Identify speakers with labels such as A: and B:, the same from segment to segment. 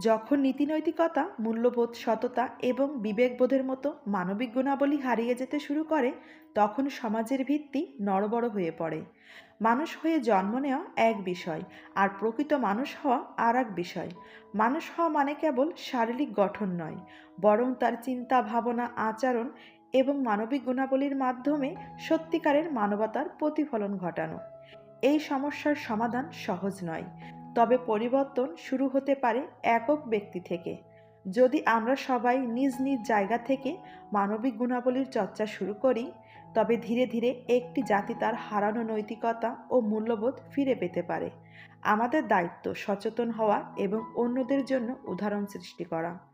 A: যখন নীতিনৈতিকতা, মূল্যবোধ, সততা এবং বিবেকবোধের মতো মানবিক গুণাবলী হারিয়ে যেতে শুরু করে, তখন সমাজের ভিত্তি নড়বড় হয়ে পড়ে। মানুষ হয়ে জন্ম নেওয়া এক বিষয়, আর প্রকৃত মানুষ হওয়া আর এক বিষয়। মানুষ হওয়া মানে কেবল শারীরিক গঠন নয়, বরং তার চিন্তা, ভাবনা, আচরণ এবং মানবিক গুণাবলীর মাধ্যমে সত্যিকারের মানবতার প্রতিফলন ঘটানো। এই সমস্যার সমাধান সহজ নয়। তবে পরিবর্তন শুরু হতে পারে একক ব্যক্তি থেকে। যদি আমরা সবাই নিজ নিজ জায়গা থেকে মানবিক গুণাবলীর চর্চা শুরু করি, তবে ধীরে ধীরে একটি জাতি তার হারানো নৈতিকতা ও মূল্যবোধ ফিরে পেতে পারে। আমাদের দায়িত্ব সচেতন হওয়া এবং অন্যদের জন্য উদাহরণ সৃষ্টি করা।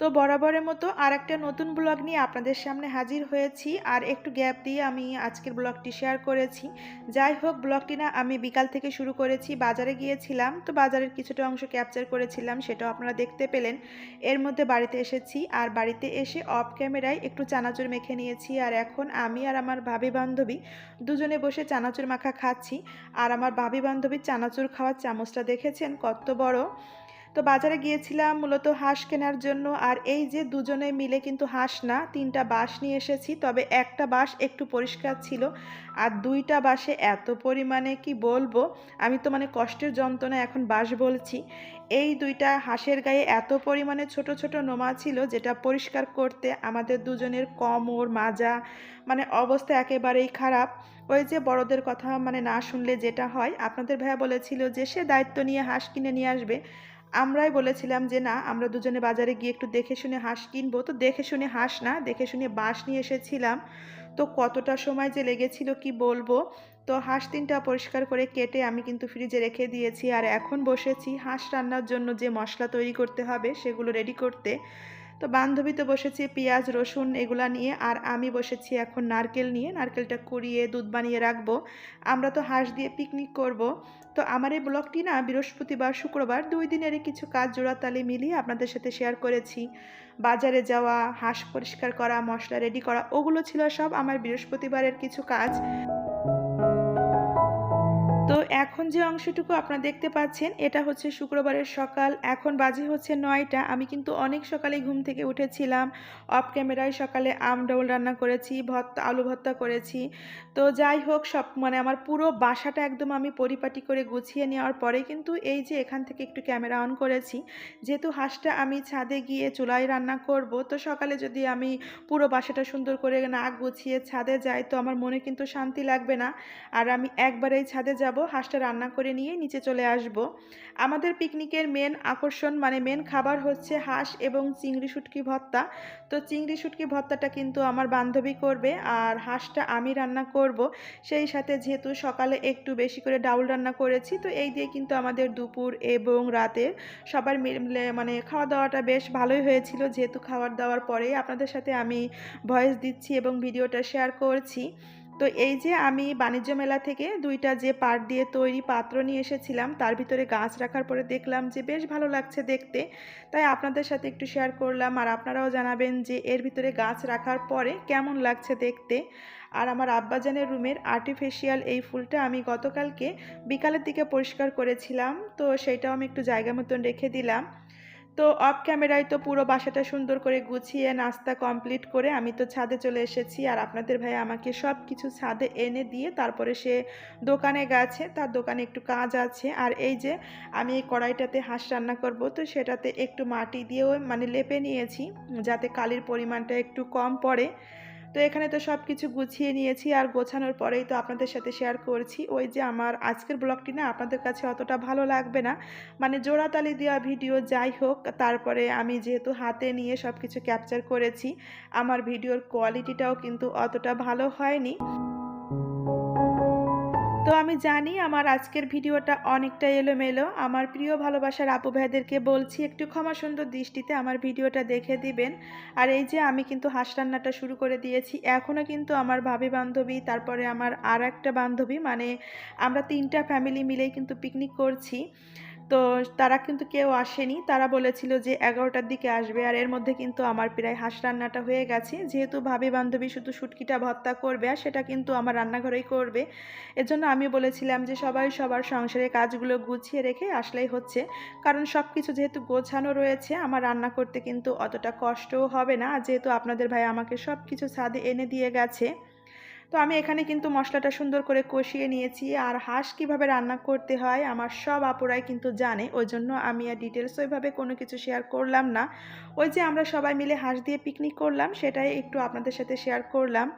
A: তো বরাবরের মতো আর একটা নতুন ব্লগ নিয়ে আপনাদের সামনে হাজির হয়েছি। আর একটু গ্যাপ দিয়ে আমি আজকের ব্লগটি শেয়ার করেছি। যাই হোক, ব্লগটি না আমি বিকাল থেকে শুরু করেছি, বাজারে গিয়েছিলাম। তো বাজারের কিছুটা অংশ ক্যাপচার করেছিলাম, সেটাও আপনারা দেখতে পেলেন। এর মধ্যে বাড়িতে এসেছি আর বাড়িতে এসে অফ ক্যামেরায় একটু চানাচুর মেখে নিয়েছি। আর এখন আমি আর আমার ভাবি বান্ধবী দুজনে বসে চানাচুর মাখা খাচ্ছি। আর আমার ভাবি বান্ধবীর চানাচুর খাওয়ার চামচটা দেখেছেন? কত বড়! তো বাজারে গিয়েছিলাম, মূলত হাঁস কেনার জন্য। আর এই যে দুজনে মিলে কিন্তু হাঁস না, তিনটা বাঁশ নিয়ে এসেছি, তবে একটা বাঁশ একটু পরিষ্কার ছিল। আর দুইটা বাঁশে এত পরিমাণে কি বলব, আমি তো মানে কষ্টের যন্ত্রণা এখন বাঁশ বলছি। এই দুইটা হাঁসের গায়ে এত পরিমাণে ছোট ছোট নোমা ছিল, যেটা পরিষ্কার করতে আমাদের দুজনের কমর, মাজা মানে অবস্থা একেবারেই খারাপ। ওই যে বড়দের কথা মানে না শুনলে যেটা হয়, আপনাদের ভাইয়া বলেছিল যে সে দায়িত্ব নিয়ে হাঁস কিনে নিয়ে আসবে। আমরাই বলেছিলাম যে, না, আমরা দুজনে বাজারে গিয়ে একটু দেখে শুনে হাঁস কিনবো। তো দেখে শুনে হাঁস না, দেখে শুনে বাঁশ নিয়ে এসেছিলাম। তো কতটা সময় যে লেগেছিল কি বলব? তো হাঁস তিনটা পরিষ্কার করে কেটে আমি কিন্তু ফ্রিজে রেখে দিয়েছি। আর এখন বসেছি হাঁস রান্নার জন্য যে মশলা তৈরি করতে হবে সেগুলো রেডি করতে। তো বান্ধবী তো বসেছে, পেঁয়াজ, রসুন এগুলা নিয়ে, আর আমি বসেছি এখন নারকেল নিয়ে, নারকেলটা কুড়িয়ে দুধ বানিয়ে রাখব। আমরা তো হাঁস দিয়ে পিকনিক করব। তো আমার এই ব্লগটি না বৃহস্পতিবার, শুক্রবার দুই দিনেরই কিছু কাজ জোড়াতালি মিলিয়ে আপনাদের সাথে শেয়ার করেছি। বাজারে যাওয়া, হাঁস পরিষ্কার করা, মশলা রেডি করা, ওগুলো ছিল সব আমার বৃহস্পতিবারের কিছু কাজ। তো এখন যে অংশটুকু আপনারা দেখতে পাচ্ছেন, এটা হচ্ছে শুক্রবারের সকাল। এখন বাজে হচ্ছে নয়টা। আমি কিন্তু অনেক সকালে ঘুম থেকে উঠেছিলাম। অফ ক্যামেরায় সকালে আম ডাউল রান্না করেছি, ভর্তা, আলু ভর্তা করেছি। তো যাই হোক, সব মানে আমার পুরো বাসাটা একদম আমি পরিপাটি করে গুছিয়ে নেওয়ার পরে কিন্তু এই যে এখান থেকে একটু ক্যামেরা অন করেছি। যেহেতু হাঁসটা আমি ছাদে গিয়ে চুলায় রান্না করব, তো সকালে যদি আমি পুরো বাসাটা সুন্দর করে না গুছিয়ে ছাদে যাই, তো আমার মনে কিন্তু শান্তি লাগবে না। আর আমি একবারেই ছাদে যাব। হাঁসটা রান্না করে নিয়ে নিচে চলে আসব। আমাদের পিকনিকের মেন আকর্ষণ মানে মেন খাবার হচ্ছে হাঁস এবং চিংড়ি শুটকি ভর্তা। তো চিংড়ি শুটকি ভর্তাটা কিন্তু আমার বান্ধবী করবে আর হাঁসটা আমি রান্না করব। সেই সাথে যেহেতু সকালে একটু বেশি করে ডাউল রান্না করেছি, তো এই দিয়ে কিন্তু আমাদের দুপুর এবং রাতে সবার মিলে মানে খাওয়া দাওয়াটা বেশ ভালোই হয়েছিল। যেহেতু খাওয়ার দাওয়ার পরেই আপনাদের সাথে আমি ভয়েস দিচ্ছি এবং ভিডিওটা শেয়ার করছি। তো এই যে আমি বাণিজ্য মেলা থেকে দুইটা যে পাট দিয়ে তৈরি পাত্র নিয়ে এসেছিলাম, তার ভিতরে গাছ রাখার পরে দেখলাম যে বেশ ভালো লাগছে দেখতে। তাই আপনাদের সাথে একটু শেয়ার করলাম আর আপনারাও জানাবেন যে এর ভিতরে গাছ রাখার পরে কেমন লাগছে দেখতে। আর আমার আব্বাজানের রুমের আর্টিফিশিয়াল এই ফুলটা আমি গতকালকে বিকালের দিকে পরিষ্কার করেছিলাম, তো সেইটাও আমি একটু জায়গা মতন রেখে দিলাম। তো অফ ক্যামেরায় তো পুরো বাসাটা সুন্দর করে গুছিয়ে, নাস্তা কমপ্লিট করে আমি তো ছাদে চলে এসেছি। আর আপনাদের ভাই আমাকে সব কিছু ছাদে এনে দিয়ে তারপরে সে দোকানে গেছে, তার দোকানে একটু কাজ আছে। আর এই যে আমি এই কড়াইটাতে হাঁস রান্না করব, তো সেটাতে একটু মাটি দিয়েও মানে লেপে নিয়েছি, যাতে কালির পরিমাণটা একটু কম পড়ে। তো এখানে তো সব কিছু গুছিয়ে নিয়েছি আর গোছানোর পরেই তো আপনাদের সাথে শেয়ার করছি। ওই যে আমার আজকের ব্লগটি না আপনাদের কাছে অতটা ভালো লাগবে না। মানে জোড়াতালি দেওয়া ভিডিও যাই হোক, তারপরে আমি যেহেতু হাতে নিয়ে সব কিছু ক্যাপচার করেছি, আমার ভিডিওর কোয়ালিটিটাও কিন্তু অতটা ভালো হয়নি। তো আমি জানি আমার আজকের ভিডিওটা অনেকটা এলোমেলো। আমার প্রিয় ভালোবাসার আপু ভাইদেরকে বলছি, একটু ক্ষমা সুন্দর দৃষ্টিতে আমার ভিডিওটা দেখে দিবেন। আর এই যে আমি কিন্তু হাঁস রান্নাটা শুরু করে দিয়েছি এখনও কিন্তু আমার ভাবি বান্ধবী, তারপরে আমার আর একটা বান্ধবী মানে আমরা তিনটা ফ্যামিলি মিলেই কিন্তু পিকনিক করছি। তো তারা কিন্তু কেউ আসেনি। তারা বলেছিল যে এগারোটার দিকে আসবে আর এর মধ্যে কিন্তু আমার প্রায় হাঁস রান্নাটা হয়ে গেছে। যেহেতু ভাবি বান্ধবী শুধু শুটকিটা ভর্তা করবে আর সেটা কিন্তু আমার রান্নাঘরেই করবে। এজন্য আমি বলেছিলাম যে সবাই সবার সংসারের কাজগুলো গুছিয়ে রেখে আসলেই হচ্ছে। কারণ সব কিছু যেহেতু গোছানো রয়েছে, আমার রান্না করতে কিন্তু অতটা কষ্টও হবে না। যেহেতু আপনাদের ভাই আমাকে সব কিছু ছাদে এনে দিয়ে গেছে তো আমি এখানে কিন্তু মশলাটা সুন্দর করে কষিয়ে নিয়েছি। আর হাঁস কীভাবে রান্না করতে হয়, আমার সব আপুরাই কিন্তু জানে। ওই জন্য আমি আর ডিটেলস ওইভাবে কোনো কিছু শেয়ার করলাম না। ওই যে আমরা সবাই মিলে হাঁস দিয়ে পিকনিক করলাম, সেটাই একটু আপনাদের সাথে শেয়ার করলাম।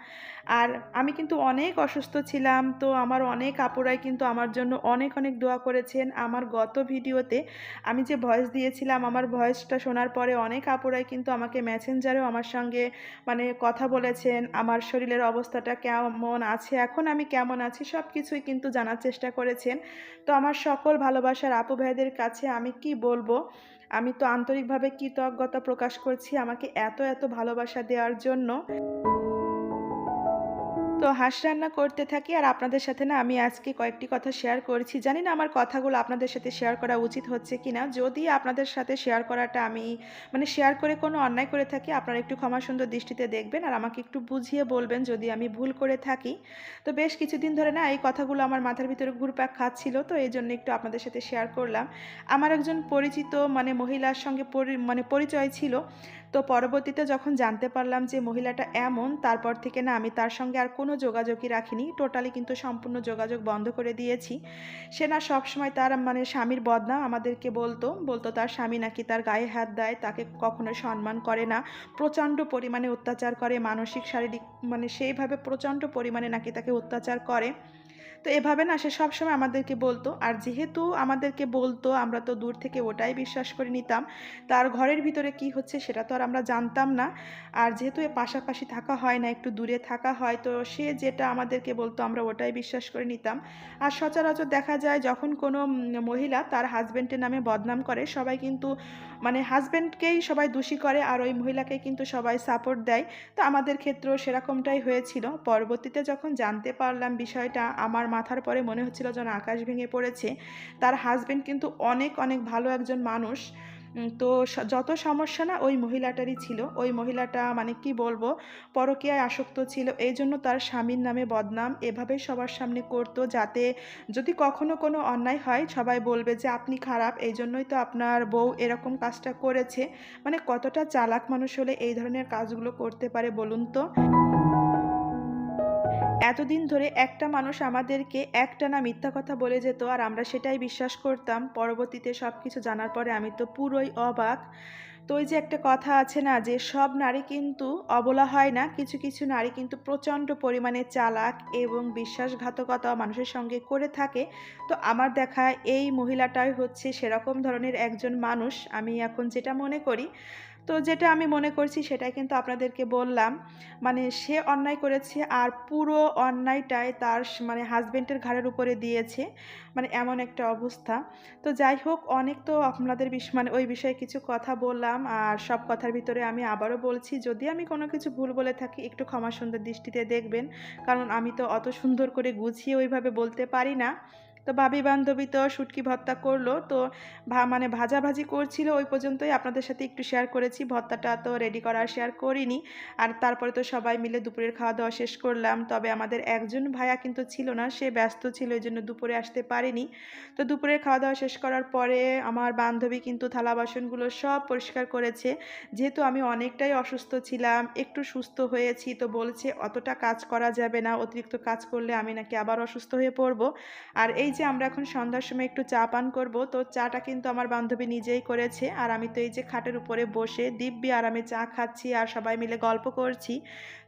A: আর আমি কিন্তু অনেক অসুস্থ ছিলাম, তো আমার অনেক আপুরাই কিন্তু আমার জন্য অনেক অনেক দোয়া করেছেন। আমার গত ভিডিওতে আমি যে ভয়েস দিয়েছিলাম, আমার ভয়েসটা শোনার পরে অনেক আপুরাই কিন্তু আমাকে মেসেঞ্জারেও আমার সঙ্গে মানে কথা বলেছেন। আমার শরীরের অবস্থাটা কেমন আছে, এখন আমি কেমন আছি সব কিছুই কিন্তু জানার চেষ্টা করেছেন। তো আমার সকল ভালোবাসার আপু ভাইদের কাছে আমি কি বলব, আমি তো আন্তরিকভাবে কৃতজ্ঞতা প্রকাশ করছি আমাকে এত এত ভালোবাসা দেওয়ার জন্য। তো হাঁস রান্না করতে থাকি আর আপনাদের সাথে না আমি আজকে কয়েকটি কথা শেয়ার করেছি। জানি না আমার কথাগুলো আপনাদের সাথে শেয়ার করা উচিত হচ্ছে কি না যদি আপনাদের সাথে শেয়ার করাটা আমি মানে শেয়ার করে কোনো অন্যায় করে থাকি, আপনারা একটু ক্ষমা সুন্দর দৃষ্টিতে দেখবেন আর আমাকে একটু বুঝিয়ে বলবেন যদি আমি ভুল করে থাকি। তো বেশ কিছুদিন ধরে না এই কথাগুলো আমার মাথার ভিতরে ঘুরপাক খাচ্ছিল, তো এই জন্য একটু আপনাদের সাথে শেয়ার করলাম। আমার একজন পরিচিত মানে মহিলার সঙ্গে মানে পরিচয় ছিল, তো পরবর্তীতে যখন জানতে পারলাম যে মহিলাটা এমন, তারপর থেকে না আমি তার সঙ্গে আর কোনো যোগাযোগই রাখিনি। টোটালি কিন্তু সম্পূর্ণ যোগাযোগ বন্ধ করে দিয়েছি। সে না সবসময় তার মানে স্বামীর বদনা আমাদেরকে বলতো। বলতো তার স্বামী নাকি তার গায়ে হাত দেয়, তাকে কখনো সম্মান করে না। প্রচণ্ড পরিমাণে অত্যাচার করে, মানসিক, শারীরিক মানে সেইভাবে প্রচণ্ড পরিমাণে নাকি তাকে অত্যাচার করে। তো এভাবে না সে সবসময় আমাদেরকে বলতো। আর যেহেতু আমাদেরকে বলতো, আমরা তো দূর থেকে ওটাই বিশ্বাস করে নিতাম, তার ঘরের ভিতরে কি হচ্ছে সেটা তো আর আমরা জানতাম না। আর যেহেতু এ পাশাপাশি থাকা হয় না, একটু দূরে থাকা হয়, তো সে যেটা আমাদেরকে বলতো আমরা ওটাই বিশ্বাস করে নিতাম। আর সচরাচর দেখা যায় যখন কোনো মহিলা তার হাজব্যান্ডের নামে বদনাম করে, সবাই কিন্তু মানে হাজব্যান্ডকেই সবাই দোষী করে, আর ওই মহিলাকে কিন্তু সবাই সাপোর্ট দেয়। তো আমাদের ক্ষেত্রেও সেরকমটাই হয়েছিল। পরবর্তীতে যখন জানতে পারলাম বিষয়টা, আমার মাথার পরে মনে হচ্ছিল যেন আকাশ ভেঙে পড়েছে। তার হাজবেন্ড কিন্তু অনেক অনেক ভালো একজন মানুষ। তো যত সমস্যা না ওই মহিলাটারই ছিল। ওই মহিলাটা মানে কি বলব, পরকীয়ায় আসক্ত ছিল। এই জন্য তার স্বামীর নামে বদনাম। এভাবে সবার সামনে করতো যাতে যদি কখনো কোনো অন্যায় হয়, সবাই বলবে যে আপনি খারাপ, এই জন্যই তো আপনার বউ এরকম কাজটা করেছে। মানে কতটা চালাক মানুষ হলে এই ধরনের কাজগুলো করতে পারে বলুন তো? এতদিন ধরে একটা মানুষ আমাদেরকে একটানা মিথ্যা কথা বলে যেত আর আমরা সেটাই বিশ্বাস করতাম। পরবর্তীতে সব কিছু জানার পরে আমি তো পুরোই অবাক। তো ওই যে একটা কথা আছে না যে, সব নারী কিন্তু অবলা হয় না। কিছু কিছু নারী কিন্তু প্রচণ্ড পরিমাণে চালাক এবং বিশ্বাসঘাতকতা মানুষের সঙ্গে করে থাকে। তো আমার দেখা এই মহিলাটাই হচ্ছে সেরকম ধরনের একজন মানুষ। আমি এখন যেটা মনে করি তো যেটা আমি মনে করছি সেটাই কিন্তু আপনাদেরকে বললাম। মানে সে অন্যায় করেছে আর পুরো অন্যায়টাই তার মানে হাজব্যান্ডের ঘাড়ের উপরে দিয়েছে। মানে এমন একটা অবস্থা। তো যাই হোক, অনেক তো আপনাদের বিষ মানে ওই বিষয়ে কিছু কথা বললাম। আর সব কথার ভিতরে আমি আবারও বলছি, যদি আমি কোনো কিছু ভুল বলে থাকি, একটু ক্ষমা সুন্দর দৃষ্টিতে দেখবেন। কারণ আমি তো অত সুন্দর করে গুছিয়ে ওইভাবে বলতে পারি না। তো ভাবি বান্ধবী তো শুটকি ভর্তা করল, তো ভা মানে ভাজাভাজি করছিল ওই পর্যন্তই। আপনাদের সাথে একটু শেয়ার করেছি ভর্তাটা তো রেডি করা শেয়ার করিনি। আর তারপরে তো সবাই মিলে দুপুরের খাওয়া দাওয়া শেষ করলাম। তবে আমাদের একজন ভাইয়া কিন্তু ছিল না, সে ব্যস্ত ছিল, এই জন্য দুপুরে আসতে পারেনি। তো দুপুরের খাওয়া দাওয়া শেষ করার পরে আমার বান্ধবী কিন্তু থালা বাসনগুলো সব পরিষ্কার করেছে। যেহেতু আমি অনেকটাই অসুস্থ ছিলাম, একটু সুস্থ হয়েছি, তো বলছে, অতটা কাজ করা যাবে না, অতিরিক্ত কাজ করলে আমি নাকি আবার অসুস্থ হয়ে পড়ব। আর এই যে আমরা এখন সন্ধ্যার সময় একটু চা পান করব, তো চাটা কিন্তু আমার বান্ধবী নিজেই করেছে। আর আমি তো এই যে খাটের উপরে বসে দিব্যি আরামে চা খাচ্ছি আর সবাই মিলে গল্প করছি।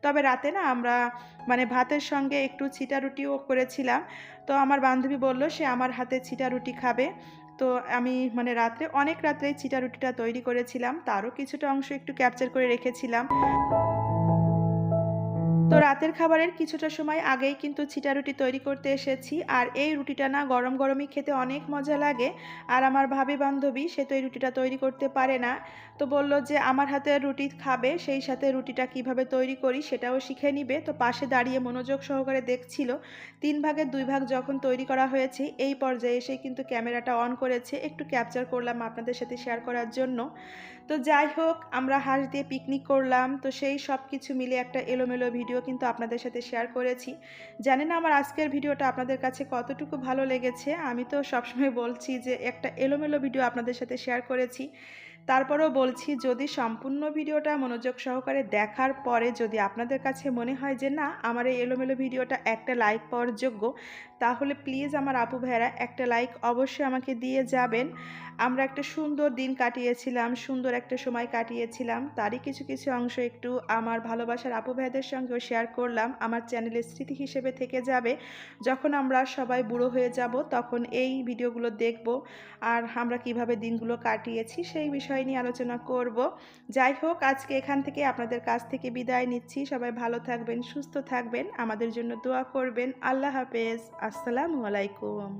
A: তবে রাতে না আমরা মানে ভাতের সঙ্গে একটু ছিটা রুটিও করেছিলাম। তো আমার বান্ধবী বলল, সে আমার হাতে ছিটা রুটি খাবে। তো আমি মানে রাত্রে, অনেক রাত্রেই ছিটা রুটিটা তৈরি করেছিলাম। তারও কিছুটা অংশ একটু ক্যাপচার করে রেখেছিলাম। তো রাতের খাবারের কিছুটা সময় আগেই কিন্তু ছিটা রুটি তৈরি করতে এসেছি। আর এই রুটিটা না গরম গরমই খেতে অনেক মজা লাগে। আর আমার ভাবি বান্ধবী, সে তো এই রুটিটা তৈরি করতে পারে না। তো বলল যে, আমার হাতে রুটি খাবে, সেই সাথে রুটিটা কীভাবে তৈরি করি সেটাও শিখে নিবে। তো পাশে দাঁড়িয়ে মনোযোগ সহকারে দেখছিল, তিন ভাগের দুই ভাগ যখন তৈরি করা হয়েছে, এই পর্যায়ে এসে কিন্তু ক্যামেরাটা অন করেছে। একটু ক্যাপচার করলাম আপনাদের সাথে শেয়ার করার জন্য। তো যাই হোক, আমরা হাঁস দিয়ে পিকনিক করলাম। তো সেই সব কিছু মিলে একটা এলোমেলো ভিডিও কিন্তু আপনাদের সাথে শেয়ার করেছি। জানি না আমার আজকের ভিডিওটা আপনাদের কাছে কতটুকু ভালো লেগেছে? আমি তো সবসময় বলছি যে একটা এলোমেলো ভিডিও আপনাদের সাথে শেয়ার করেছি। তারপরেও বলছি, যদি সম্পূর্ণ ভিডিওটা মনোযোগ সহকারে দেখার পরে যদি আপনাদের কাছে মনে হয় যে না, আমার এই এলোমেলো ভিডিওটা একটা লাইক পাওয়ার যোগ্য তাহলে প্লিজ আমার আপু ভাইয়েরা, একটা লাইক অবশ্যই আমাকে দিয়ে যাবেন। আমরা একটা সুন্দর দিন কাটিয়েছিলাম, সুন্দর একটা সময় কাটিয়েছিলাম। তারই কিছু কিছু অংশ একটু আমার ভালোবাসার আপু ভাইদের সঙ্গেও শেয়ার করলাম। আমার চ্যানেলের স্মৃতি হিসেবে থেকে যাবে। যখন আমরা সবাই বুড়ো হয়ে যাব, তখন এই ভিডিওগুলো দেখব আর আমরা কীভাবে দিনগুলো কাটিয়েছি, সেই বিষয় নিয়ে আলোচনা করব। যাই হোক, আজকে এখান থেকে আপনাদের কাছ থেকে বিদায় নিচ্ছি। সবাই ভালো থাকবেন, সুস্থ থাকবেন। আমাদের জন্য দোয়া করবেন। আল্লাহ হাফেজ। আসসালামু আলাইকুম।